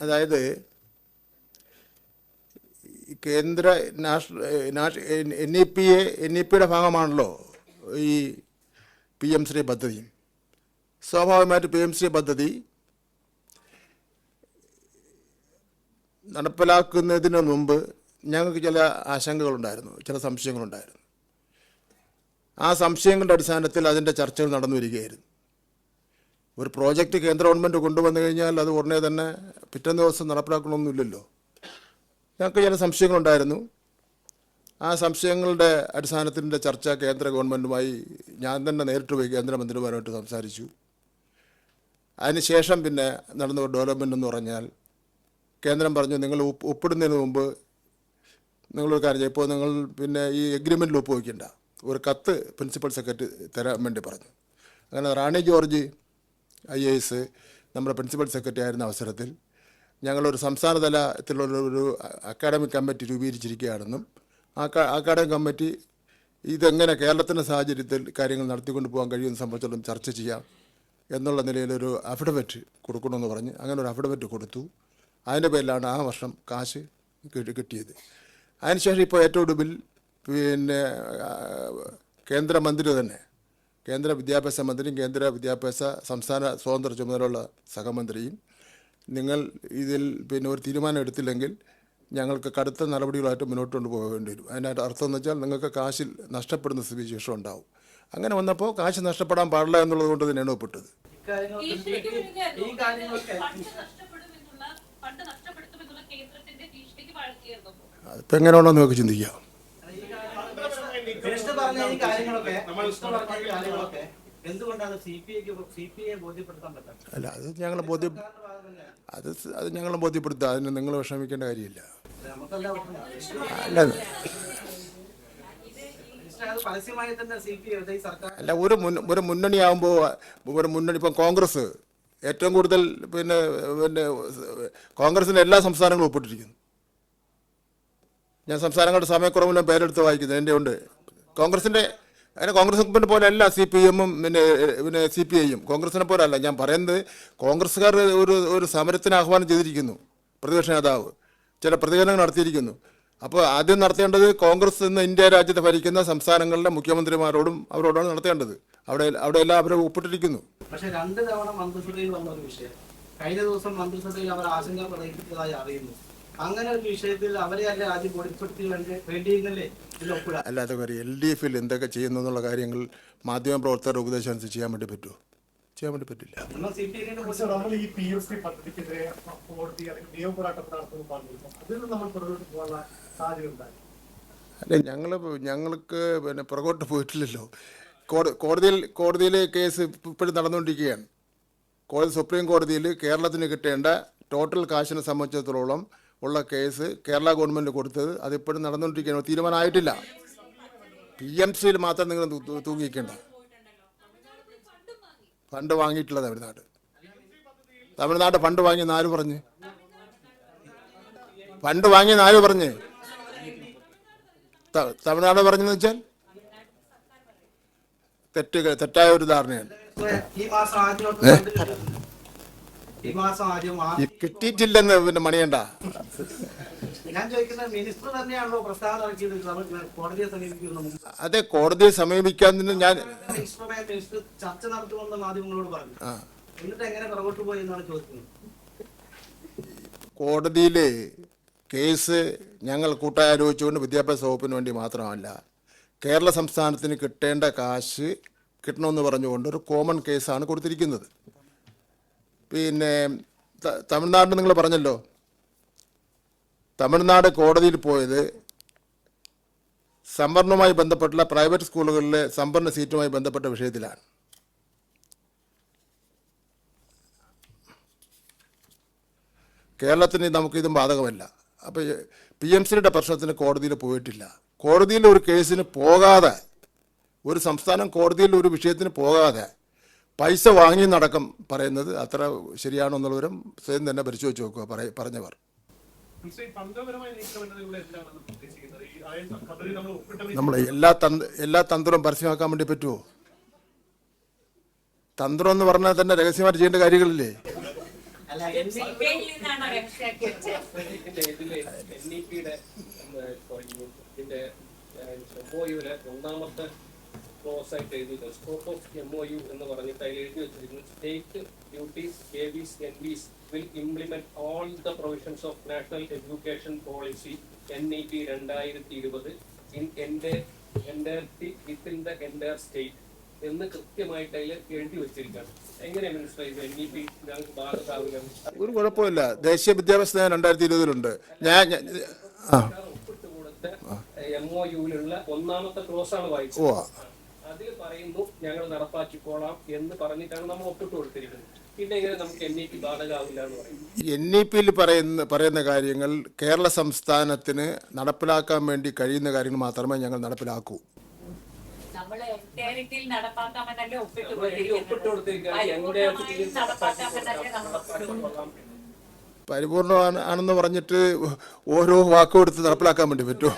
അതായത് കേന്ദ്ര N E P A N E പിയുടെ ഭാഗമാണല്ലോ ഈ പി എം ശ്രീ പദ്ധതി. സ്വാഭാവികമായിട്ട് പി എം ശ്രീ പദ്ധതി നടപ്പിലാക്കുന്നതിന് മുമ്പ് ഞങ്ങൾക്ക് ചില ആശങ്കകളുണ്ടായിരുന്നു ചില സംശയങ്ങളുണ്ടായിരുന്നു. ആ സംശയങ്ങളുടെ അടിസ്ഥാനത്തിൽ അതിന്റെ ചർച്ചകൾ നടന്നു വരികയായിരുന്നു. ഒരു പ്രോജക്റ്റ് കേന്ദ്ര ഗവൺമെന്റ് കൊണ്ടുവന്നു കഴിഞ്ഞാൽ അത് ഉടനെ തന്നെ പിറ്റേന്ന് ദിവസം നടപ്പിലാക്കണമെന്നില്ലല്ലോ. ഞങ്ങൾക്ക് ചില സംശയങ്ങളുണ്ടായിരുന്നു. ആ സംശയങ്ങളുടെ അടിസ്ഥാനത്തിന്റെ ചർച്ച കേന്ദ്ര ഗവൺമെന്റുമായി ഞാൻ തന്നെ നേരിട്ട് പോയി കേന്ദ്രമന്ത്രിമാരുമായിട്ട് സംസാരിച്ചു. അതിനുശേഷം പിന്നെ നടന്ന ഡെവലപ്മെന്റ് എന്ന് പറഞ്ഞാൽ കേന്ദ്രം പറഞ്ഞു നിങ്ങൾ ഒപ്പ് ഒപ്പിടുന്നതിന് മുമ്പ് നിങ്ങളൊരു കാര്യം ഇപ്പോൾ നിങ്ങൾ പിന്നെ ഈ എഗ്രിമെന്റിൽ ഒപ്പ് വയ്ക്കണ്ട. ഒരു കത്ത് പ്രിൻസിപ്പൽ സെക്രട്ടറി തരാൻ വേണ്ടി പറഞ്ഞു. അങ്ങനെ Rani George I A S നമ്മുടെ പ്രിൻസിപ്പൽ സെക്രട്ടറി ആയിരുന്ന അവസരത്തിൽ ഞങ്ങളൊരു സംസ്ഥാന തലത്തിലുള്ള ഒരു അക്കാഡമിക് കമ്മിറ്റി രൂപീകരിച്ചിരിക്കുകയാണെന്നും ആ അക്കാഡമിക് കമ്മിറ്റി ഇതെങ്ങനെ കേരളത്തിന്റെ സാഹചര്യത്തിൽ കാര്യങ്ങൾ നടത്തിക്കൊണ്ട് പോകാൻ കഴിയുമെന്ന് സംബന്ധിച്ചിടത്തോളം ചർച്ച ചെയ്യാം എന്നുള്ള നിലയിലൊരു അഫിഡവിറ്റ് കൊടുക്കണമെന്ന് പറഞ്ഞ് അങ്ങനെ ഒരു അഫിഡവിറ്റ് കൊടുത്തു. അതിന്റെ പേരിലാണ് ആ വർഷം കാശ് കിട്ടി- കിട്ടിയത്. അതിനുശേഷം ഇപ്പോൾ ഏറ്റവും ഒടുവിൽ പിന്നെ കേന്ദ്രമന്ത്രി തന്നെ. കേന്ദ്ര വിദ്യാഭ്യാസ മന്ത്രിയും കേന്ദ്ര വിദ്യാഭ്യാസ സംസ്ഥാന സ്വതന്ത്ര ചുമതലയുള്ള സഹമന്ത്രിയും. നിങ്ങൾ ഇതിൽ പിന്നെ ഒരു തീരുമാനം എടുത്തില്ലെങ്കിൽ ഞങ്ങൾക്ക് കടുത്ത നടപടികളായിട്ട് മുന്നോട്ട് കൊണ്ടുപോകേണ്ടി വരും. അതിനകത്ത് അർത്ഥം എന്ന് വെച്ചാൽ നിങ്ങൾക്ക് കാശിൽ നഷ്ടപ്പെടുന്ന സ്ഥിതിവിശേഷം ഉണ്ടാവും. അങ്ങനെ വന്നപ്പോൾ കാശ് നഷ്ടപ്പെടാൻ പാടില്ല എന്നുള്ളത് കൊണ്ട് തന്നെയാണ് ഒപ്പിട്ടത്. അതിപ്പോൾ എങ്ങനെയാണോ നിങ്ങൾക്ക് ചിന്തിക്കാം. കാര്യങ്ങളൊക്കെ നമ്മൾ ഇഷ്ടമുള്ള കാര്യങ്ങളൊക്കെ എന്തുകൊണ്ടാണ് സി പി ഐക്ക് സി പി ഐ ബോധ്യപ്പെടുത്താൻ പറ്റാത്തത്? അല്ല അത് ഞങ്ങൾ ബോധ്യ അത് അത് ഞങ്ങൾ ബോധ്യപ്പെടുത്തുക അതിന് നിങ്ങൾ വിഷമിക്കേണ്ട കാര്യമില്ല. അല്ല അത് പരസ്യമായി തന്നെ സി ഈ സർക്കാർ അല്ല ഒരു ഒരു ഒരു മുന്നണിയാകുമ്പോൾ ഒരു മുന്നണി ഇപ്പം കോൺഗ്രസ് ഏറ്റവും കൂടുതൽ പിന്നെ പിന്നെ കോൺഗ്രസിന്റെ എല്ലാ സംസ്ഥാനങ്ങളും ഒപ്പിട്ടിരിക്കുന്നു. ഞാൻ സംസ്ഥാനങ്ങളുടെ സമയക്കുറവിലും പേരെടുത്ത് വായിക്കുന്നത് എന്റെ ഉണ്ട്. കോൺഗ്രസിന്റെ അതിന് കോൺഗ്രസ് പോലെ അല്ല സി പി എമ്മും പിന്നെ പിന്നെ സി പി ഐയും. കോൺഗ്രസിനെ പോലെ അല്ല ഞാൻ പറയുന്നത് കോൺഗ്രസ്സുകാർ ഒരു ഒരു സമരത്തിന് ആഹ്വാനം ചെയ്തിരിക്കുന്നു. പ്രതിപക്ഷ നേതാവ്. ചില പ്രതികരണങ്ങൾ നടത്തിയിരിക്കുന്നു. അപ്പോൾ ആദ്യം നടത്തേണ്ടത് കോൺഗ്രസ് ഇന്ന് ഇന്ത്യ രാജ്യത്തെ ഭരിക്കുന്ന സംസ്ഥാനങ്ങളിലെ മുഖ്യമന്ത്രിമാരോടും അവരോടാണ് നടത്തേണ്ടത്. അവിടെ അവിടെ എല്ലാം അവരെ ഒപ്പിട്ടിരിക്കുന്നു. പക്ഷേ രണ്ട് തവണ മന്ത്രിസഭയിൽ വന്ന ഒരു വിഷയം. കഴിഞ്ഞ ദിവസം മന്ത്രിസഭയിൽ അവർ ആശങ്ക പ്രകടിപ്പിച്ചതായി അറിയുന്നു. അങ്ങനെ ഒരു വിഷയത്തിൽ അവരെ അല്ല ആദ്യം ബോധ്യപ്പെടുത്തി വേണ്ടിയിരുന്നല്ലേ? അല്ലാതെ കാര്യം എൽ ഡി എഫിൽ എന്തൊക്കെ ചെയ്യുന്നു എന്നുള്ള കാര്യങ്ങൾ മാധ്യമ പ്രവർത്തകരുടെ ഉപദേശം അനുസരിച്ച് ചെയ്യാൻ വേണ്ടി പറ്റുമോ? ചെയ്യാൻ വേണ്ടി പറ്റില്ല. അല്ല ഞങ്ങൾ ഞങ്ങൾക്ക് പിന്നെ പുറകോട്ട് പോയിട്ടില്ലല്ലോ. കോട കോടതിയിൽ കോടതിയിലെ കേസ് ഇപ്പോഴും നടന്നുകൊണ്ടിരിക്കുകയാണ്. കോടതി സുപ്രീം കോടതിയിൽ കേരളത്തിന് കിട്ടേണ്ട ടോട്ടൽ കാശിനെ സംബന്ധിച്ചിടത്തോളം ഉള്ള കേസ് കേരള ഗവൺമെന്റ് കൊടുത്തത്. അതിപ്പോഴും നടന്നുകൊണ്ടിരിക്കുകയാണ്. തീരുമാനമായിട്ടില്ല. പി എം സിയിൽ മാത്രം നിങ്ങൾ തൂങ്ങിക്കേണ്ട. ഫണ്ട് വാങ്ങിയിട്ടില്ല തമിഴ്നാട്. തമിഴ്നാട് ഫണ്ട് വാങ്ങി ആര് പറഞ്ഞ്? ഫണ്ട് വാങ്ങിയെന്ന് ആര് പറഞ്ഞ്? തമിഴ്നാട് പറഞ്ഞെന്ന് വെച്ചാൽ തെറ്റ് തെറ്റായ ഒരു ധാരണയാണ്. ഈ മാസം ആദ്യം. ഈ കിട്ടിയിട്ടില്ലെന്ന് പിന്നെ മണിയണ്ട. ഞാൻ ചോദിക്കുന്നത് മിനിസ്റ്റർ തന്നെയാണല്ലോ പ്രസ്താവന ഇറക്കിയത് നമ്മൾ കോടതിയെ സമീപിക്കുന്ന മുമ്പ്. അതെ കോടതിയെ സമീപിക്കാൻ തന്നെ ഞാൻ മിനിസ്റ്ററുമായി മിനിസ്റ്റർ ചർച്ച നടത്തുമെന്ന് മാധ്യമങ്ങളോട് പറഞ്ഞു. ആ. എന്നിട്ട് എങ്ങനെ പുറകോട്ട് പോയി എന്നാണ് ചോദിക്കുന്നത്? കോടതിയിൽ കേസ് ഞങ്ങൾ കൂട്ടായി ആലോചിച്ചുകൊണ്ട് വിദ്യാഭ്യാസ വകുപ്പിന് വേണ്ടി മാത്രമല്ല കേരള സംസ്ഥാനത്തിന് കിട്ടേണ്ട കാശ് കിട്ടണമെന്ന് പറഞ്ഞുകൊണ്ട് ഒരു കോമൺ കേസാണ് കൊടുത്തിരിക്കുന്നത്. പിന്നെ തമിഴ്നാട് നിങ്ങൾ പറഞ്ഞല്ലോ. തമിഴ്നാട് കോടതിയിൽ പോയത് സംവരണവുമായി ബന്ധപ്പെട്ടുള്ള പ്രൈവറ്റ് സ്കൂളുകളിലെ സംവരണ സീറ്റുമായി ബന്ധപ്പെട്ട വിഷയത്തിലാണ്. കേരളത്തിന് നമുക്കിതും ബാധകമല്ല. അപ്പോൾ പി എം സിയുടെ പ്രശ്നത്തിന് കോടതിയിൽ പോയിട്ടില്ല. കോടതിയിൽ ഒരു കേസിന് പോകാതെ ഒരു സംസ്ഥാനം കോടതിയിൽ ഒരു വിഷയത്തിന് പോകാതെ പൈസ വാങ്ങി നടക്കം പറയുന്നത് അത്ര ശരിയാണോ എന്നുള്ളവരും സ്വയം തന്നെ പരിശോധിച്ച് നോക്കുക പറഞ്ഞവർ. നമ്മൾ എല്ലാ തന്ത്ര എല്ലാ തന്ത്രവും പരസ്യമാക്കാൻ വേണ്ടി പറ്റുമോ തന്ത്രം എന്ന് പറഞ്ഞാൽ തന്നെ രഹസ്യമായിട്ട് ചെയ്യേണ്ട കാര്യങ്ങളില്ലേ? ഒന്നാമത്തെ ക്ലോസ് ആയിട്ട് scope of M O U എന്ന് പറഞ്ഞിട്ട് അതിൽ എഴുതി വെച്ചിരിക്കുന്നു state duties a bis N bis will implement all the provisions of National Education Policy N E P രണ്ടായിരത്തി ഇരുപത് ഇൻ എന്റെ എന്റയർറ്റി വിത്തിൻ ദ എന്റെ സ്റ്റേറ്റ് എന്ന് കൃത്യമായിട്ട് അതിൽ എഴുതി വെച്ചിരിക്കുകയാണ് എങ്ങനെ മനസ്സിലായത് എൻ ഇ പി ഞങ്ങൾക്ക് ബാധകാവില്ല ഒരു കുഴപ്പമില്ല. ദേശീയ വിദ്യാഭ്യാസ നയം രണ്ടായിരത്തി ഇരുപതിലുണ്ട് ഞാൻ ഒപ്പിട്ട് കൊടുത്ത എം ഒ യുവിലുള്ള ഒന്നാമത്തെ ക്ലോസ് ആണ് വായിച്ചത്. അതിൽ പറയുന്നു ഞങ്ങൾ നടപ്പാക്കിക്കോളാം എന്ന് പറഞ്ഞിട്ടാണ് നമ്മൾ ഒപ്പിട്ട് കൊടുത്തിരിക്കുന്നത്. എൻ ഇ പിയിൽ പറയുന്ന പറയുന്ന കാര്യങ്ങൾ കേരള സംസ്ഥാനത്തിന് നടപ്പിലാക്കാൻ വേണ്ടി കഴിയുന്ന കാര്യങ്ങൾ മാത്രമേ ഞങ്ങൾ നടപ്പിലാക്കൂ. നടപ്പാക്കിക്കൊള്ളാം ആണെന്ന് പറഞ്ഞിട്ട് ഓരോ വാക്കും എടുത്ത് നടപ്പിലാക്കാൻ വേണ്ടി പറ്റുമോ?